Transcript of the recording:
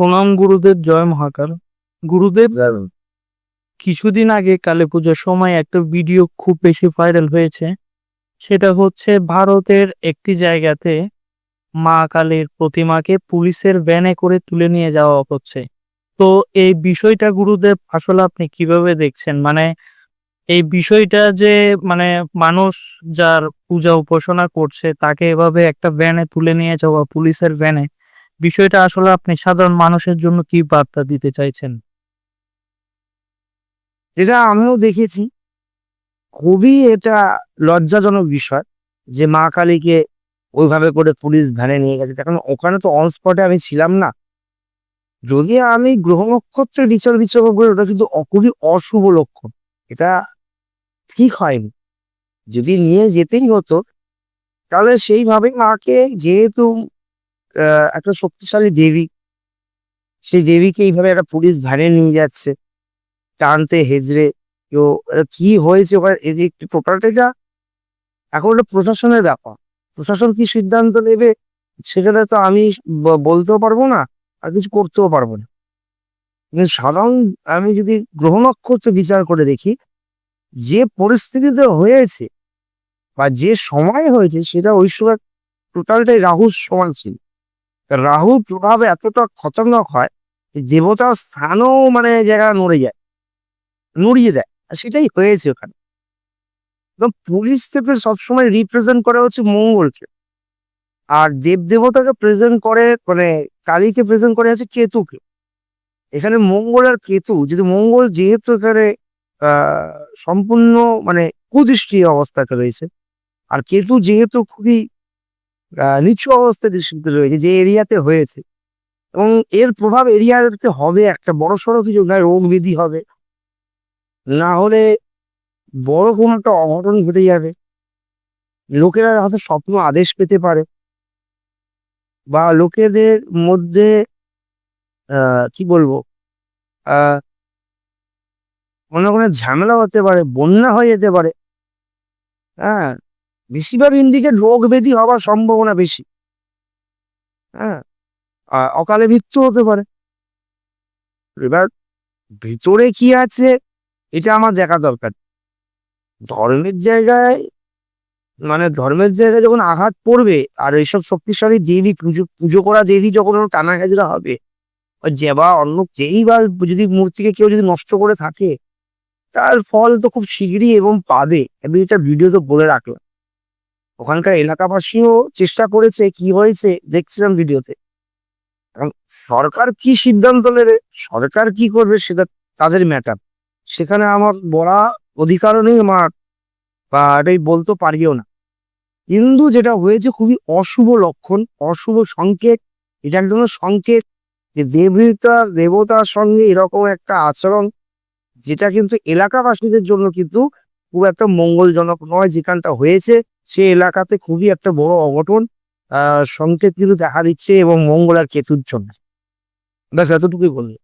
প্রণাম গুরুদেব জয় মহাকাল। গুরুদেব কিছুদিন আগে কালী পুজোর সময় একটা ভিডিও খুব বেশি ভাইরাল হয়েছে। সেটা হচ্ছে ভারতের একটি জায়গাতে মা কালীর প্রতিমাকে পুলিশের ভ্যানে করে তুলে নিয়ে যাওয়া হচ্ছে। তো এই বিষয়টা গুরুদেব আসলে আপনি কীভাবে দেখছেন? মানে এই বিষয়টা যে মানে মানুষ যার পূজা উপাসনা করছে তাকে এভাবে একটা ভ্যানে তুলে নিয়ে যাওয়া পুলিশের ভ্যানে বিষয়টা আসলে আপনি সাধারণ মানুষের জন্য কি বার্তা দিতে চাইছেন? যেটা আমিও দেখেছি, খুবই এটা লজ্জাজনক বিষয় যে মা কালীকে ওইভাবে করে পুলিশ ভ্যানে নিয়ে গেছে। এখন ওখানে তো অন স্পটে আমি ছিলাম না। যদি আমি গ্রহ নক্ষত্রের বিচার বিচার করি, ওটা কিন্তু খুবই অশুভ লক্ষণ। এটা ঠিক হয়নি। যদি নিয়ে যেতেই হতো, তাহলে সেইভাবে মাকে যেহেতু একটা শক্তিশালী দেবী। সেই দেবীকে এইভাবে একটা পুলিশ ভ্যানে নিয়ে যাচ্ছে। টানতে হেজড়ে আহ, কি হয়েছে? ওখানে এই যে টোটালটা এখন ওটা প্রশাসনের ব্যাপার। প্রশাসন কি সিদ্ধান্ত নেবে সেখানে তো আমি বলতেও পারব না আর কিছু করতেও পারব না। কিন্তু সাধারণ আমি যদি গ্রহ নক্ষত্র বিচার করে দেখি যে পরিস্থিতিতে হয়েছে বা যে সময় হয়েছে সেটা ওই সময় টোটালটাই রাহুর সমান ছিল। তা রাহুর প্রভাব এতটা খতরনাক হয় দেবতার স্থানও মানে জায়গা নড়ে যায়, নড়িয়ে দেয়। আর সেটাই হয়েছে ওখানে। তো পুলিশ থেকে সবসময় রিপ্রেজেন্ট করে হচ্ছে মঙ্গলকে। আর দেব দেবতাকে প্রেজেন্ট করে মানে কালীকে প্রেজেন্ট করে হচ্ছে কেতুকে। এখানে মঙ্গল আর কেতু, যদি মঙ্গল যেহেতু এখানে সম্পূর্ণ মানে কুদৃষ্টি অবস্থাতে রয়েছে, আর কেতু যেহেতু খুবই নিচু অবস্থায় দৃষ্টিতে রয়েছে, যে এরিয়াতে হয়েছে। এবং এর প্রভাব এরিয়াতে হবে একটা বড় সড়ো কিছু, না রোগ বিধি হবে। না হলে বড় কোনো একটা অঘটন ঘটে যাবে। লোকেরা হয়তো স্বপ্ন আদেশ পেতে পারে। বা লোকেদের মধ্যে কি বলব? কোনো কোনো ঝামেলা হতে পারে, বন্যা হয়ে যেতে পারে। হ্যাঁ বেশিরভাগ ইন্ডিকেট রোগ ব্যাধি হওয়ার সম্ভাবনা বেশি। হ্যাঁ? অকালে মৃত্যু হতে পারে। এবার ভিতরে কি আছে, এটা আমার দেখা দরকার। ধর্মের জায়গায় মানে ধর্মের জায়গায় যখন আঘাত পড়বে, আর এইসব শক্তিশালী দেবী পুজো পুজো করা দেবী যখন টানা হাজরা হবে, বা অন্য যেই বা যদি মূর্তিকে কেউ যদি নষ্ট করে থাকে, তার ফল তো খুব শীঘ্রই এবং পাবে। আমি এটা ভিডিও তো বলে রাখলাম। ওখানকার এলাকাবাসীও চেষ্টা করেছে কি হয়েছে দেখছিলাম ভিডিওতে। এখন সরকার কি সিদ্ধান্ত নেবে, সরকার কি করবে সেটা তাদের ম্যাটার সেখানে আমার বলা অধিকারও নেই আমার, বা এটাই বলতে পারিও না। কিন্তু যেটা হয়েছে খুবই অশুভ লক্ষণ, অশুভ সংকেত, এটা এক ধরনের সংকেত যে দেবতা, দেবতার সঙ্গে এরকম একটা আচরণ, যেটা কিন্তু এলাকাবাসীদের জন্য কিন্তু খুব একটা মঙ্গলজনক নয় যেখানটা হয়েছে। সে এলাকাতে খুবই একটা বড় অঘটন সংকেত কিন্তু দেখা দিচ্ছে এবং মঙ্গল আর কেতুর জন্য। ব্যাস, এতটুকুই বললি